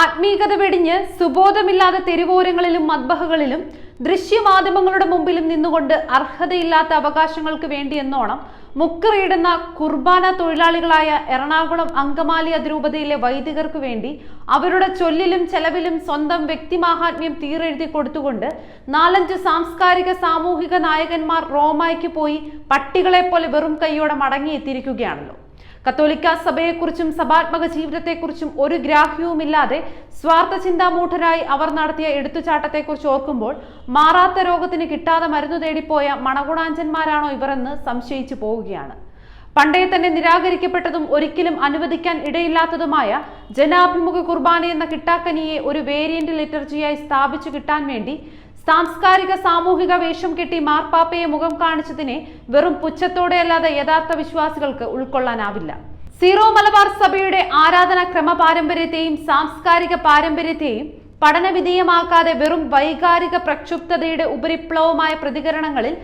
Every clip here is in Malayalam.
ആത്മീകത വെടിഞ്ഞ് സുബോധമില്ലാതെ തെരുവോരങ്ങളിലും മദ്ബഹകളിലും ദൃശ്യമാധ്യമങ്ങളുടെ മുമ്പിലും നിന്നുകൊണ്ട് അർഹതയില്ലാത്ത അവകാശങ്ങൾക്ക് വേണ്ടി എന്നോണം മുക്കറിയിടുന്ന കുർബാന തൊഴിലാളികളായ എറണാകുളം അങ്കമാലി അതിരൂപതയിലെ വൈദികർക്ക് വേണ്ടി അവരുടെ ചൊല്ലിലും ചെലവിലും സ്വന്തം വ്യക്തിമാഹാത്മ്യം തീരെഴുതി കൊടുത്തുകൊണ്ട് നാലഞ്ച് സാംസ്കാരിക സാമൂഹിക നായകന്മാർ റോമായ്ക്ക് പോയി പട്ടികളെ പോലെ വെറും കൈയോടെ മടങ്ങിയെത്തിയിരിക്കുകയാണല്ലോ. കത്തോലിക്ക സഭയെക്കുറിച്ചും സഭാത്മക ജീവിതത്തെക്കുറിച്ചും ഒരു ഗ്രാഹ്യവുമില്ലാതെ സ്വാർത്ഥ ചിന്താമൂഢരായി അവർ നടത്തിയ എടുത്തുചാട്ടത്തെക്കുറിച്ച് ഓർക്കുമ്പോൾ മാറാത്ത രോഗത്തിന് കിട്ടാതെ മരുന്നു തേടിപ്പോയ മണഗുണാഞ്ചന്മാരാണോ ഇവരെന്ന് സംശയിച്ചു പോവുകയാണ്. പണ്ടേ തന്നെ നിരാകരിക്കപ്പെട്ടതും ഒരിക്കലും അനുവദിക്കാൻ ഇടയില്ലാത്തതുമായ ജനാഭിമുഖ കുർബാന എന്ന കിട്ടാക്കനിയെ ഒരു വേരിയന്റ് ലിറ്റർജിയായി സ്ഥാപിച്ചു കിട്ടാൻ വേണ്ടി സാംസ്കാരിക സാമൂഹിക വേഷം കെട്ടി മാർപ്പാപ്പയെ മുഖം കാണിച്ചതിനെ വെറും പുച്ഛത്തോടെയല്ലാതെ യഥാർത്ഥ വിശ്വാസികൾക്ക് ഉൾക്കൊള്ളാനാവില്ല. സീറോ മലബാർ സഭയുടെ ആരാധന ക്രമ പാരമ്പര്യത്തെയും സാംസ്കാരിക പാരമ്പര്യത്തെയും പഠനവിധേയമാക്കാതെ വെറും വൈകാരിക പ്രക്ഷുബ്ധതയുടെ ഉപരിപ്ലവമായ പ്രതികരണങ്ങളിൽ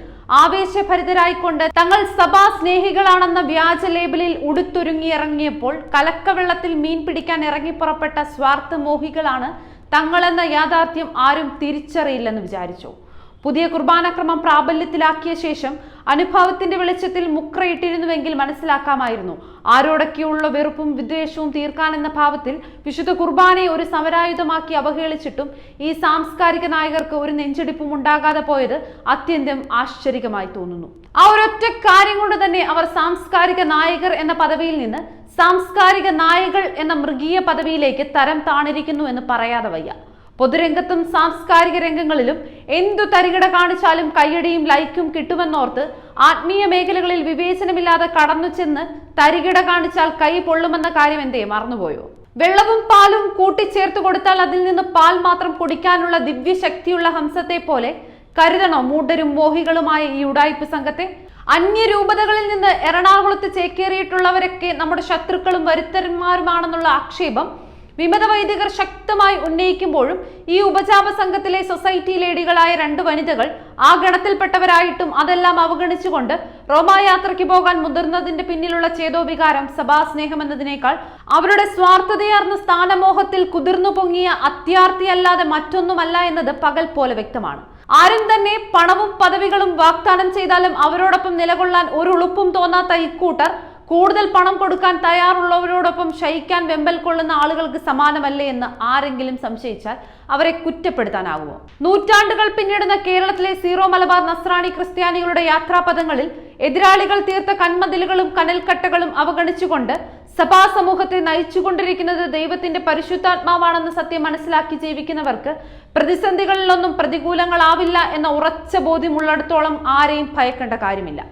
ആവേശഭരിതരായിക്കൊണ്ട് തങ്ങൾ സഭാ സ്നേഹികളാണെന്ന വ്യാജ ലേബലിൽ ഉടുത്തൊരുങ്ങിയിറങ്ങിയപ്പോൾ കലക്കവെള്ളത്തിൽ മീൻ പിടിക്കാൻ ഇറങ്ങിപ്പുറപ്പെട്ട സ്വാർത്ഥമോഹികളാണ് തങ്ങളെന്ന യാഥാർത്ഥ്യം ആരും തിരിച്ചറിയില്ലെന്ന് വിചാരിച്ചു. പുതിയ കുർബാനക്രമം പ്രാബല്യത്തിലാക്കിയ ശേഷം അനുഭവത്തിന്റെ വെളിച്ചത്തിൽ മുക്രയിട്ടിരുന്നുവെങ്കിൽ മനസ്സിലാക്കാമായിരുന്നു. ആരോടൊക്കെയുള്ള വെറുപ്പും വിദ്വേഷവും തീർക്കാനെന്ന ഭാവത്തിൽ വിശുദ്ധ കുർബാനയെ ഒരു സമരായുധമാക്കി അവഹേളിച്ചിട്ടും ഈ സാംസ്കാരിക നായകർക്ക് ഒരു നെഞ്ചടിപ്പും ഉണ്ടാകാതെ പോയത് അത്യന്തം ആശ്ചര്യമായി തോന്നുന്നു. ആ ഒരൊറ്റ കാര്യം കൊണ്ട് തന്നെ അവർ സാംസ്കാരിക നായകർ എന്ന പദവിയിൽ നിന്ന് സാംസ്കാരിക നായകൾ എന്ന മൃഗീയ പദവിയിലേക്ക് തരം താണിരിക്കുന്നു എന്ന് പറയാതെ വയ്യ. പൊതുരംഗത്തും സാംസ്കാരിക രംഗങ്ങളിലും എന്തു തരികിട കാണിച്ചാലും കയ്യടിയും ലൈക്കും കിട്ടുമെന്നോർത്ത് ആത്മീയ മേഖലകളിൽ വിവേചനമില്ലാതെ കടന്നു ചെന്ന് തരികിട കാണിച്ചാൽ കൈ പൊള്ളുമെന്ന കാര്യം എന്തേ മറന്നുപോയോ? വെള്ളവും പാലും കൂട്ടിച്ചേർത്ത് കൊടുത്താൽ അതിൽ നിന്ന് പാൽ മാത്രം കുടിക്കാനുള്ള ദിവ്യശക്തിയുള്ള ഹംസത്തെ പോലെ കരുതണോ മൂഢരും മോഹികളുമായ ഈ ഉടായ്പ സംഘത്തെ? അന്യരൂപതകളിൽ നിന്ന് എറണാകുളത്ത് ചേക്കേറിയിട്ടുള്ളവരൊക്കെ നമ്മുടെ ശത്രുക്കളും വരുത്തന്മാരുമാണെന്നുള്ള ആക്ഷേപം വിമത വൈദികർ ശക്തമായി ഉന്നയിക്കുമ്പോഴും ഈ ഉപജാപ സംഘത്തിലെ സൊസൈറ്റി ലേഡികളായ രണ്ട് വനിതകൾ ആ ഗണത്തിൽപ്പെട്ടവരായിട്ടും അതെല്ലാം അവഗണിച്ചുകൊണ്ട് റോമായാത്രയ്ക്ക് പോകാൻ മുതിർന്നതിന്റെ പിന്നിലുള്ള ചേതോവികാരം സഭാസ്നേഹം എന്നതിനേക്കാൾ അവരുടെ സ്വാർത്ഥതയാർന്ന സ്ഥാനമോഹത്തിൽ കുതിർന്നു പൊങ്ങിയ അത്യാർത്ഥിയല്ലാതെ മറ്റൊന്നുമല്ല എന്നത് പകൽ പോലെ വ്യക്തമാണ്. ആരും തന്നെ പണവും പദവികളും വാഗ്ദാനം ചെയ്താലും അവരോടൊപ്പം നിലകൊള്ളാൻ ഒരു ഉളുപ്പും തോന്നാത്ത ഇക്കൂട്ടർ കൂടുതൽ പണം കൊടുക്കാൻ തയ്യാറുള്ളവരോടൊപ്പം ശയിക്കാൻ വെമ്പൽ കൊള്ളുന്ന ആളുകൾക്ക് സമാനമല്ലേ എന്ന് ആരെങ്കിലും സംശയിച്ചാൽ അവരെ കുറ്റപ്പെടുത്താനാകുമോ നൂറ്റാണ്ടുകൾ പിന്നിടുന്ന കേരളത്തിലെ സീറോ മലബാർ നസ്രാണി ക്രിസ്ത്യാനികളുടെ യാത്രാപഥങ്ങളിൽ എതിരാളികൾ തീർത്ത കന്മതിലുകളും കനൽക്കട്ടകളും അവഗണിച്ചുകൊണ്ട് സഭാ സമൂഹത്തെ നയിച്ചുകൊണ്ടിരിക്കുന്നത് ദൈവത്തിന്റെ പരിശുദ്ധാത്മാവാണെന്ന സത്യം മനസ്സിലാക്കി ജീവിക്കുന്നവർക്ക് പ്രതിസന്ധികളിലൊന്നും പ്രതികൂലങ്ങളാവില്ല എന്ന ഉറച്ച ബോധ്യമുള്ളിടത്തോളം ആരെയും ഭയക്കേണ്ട കാര്യമില്ല.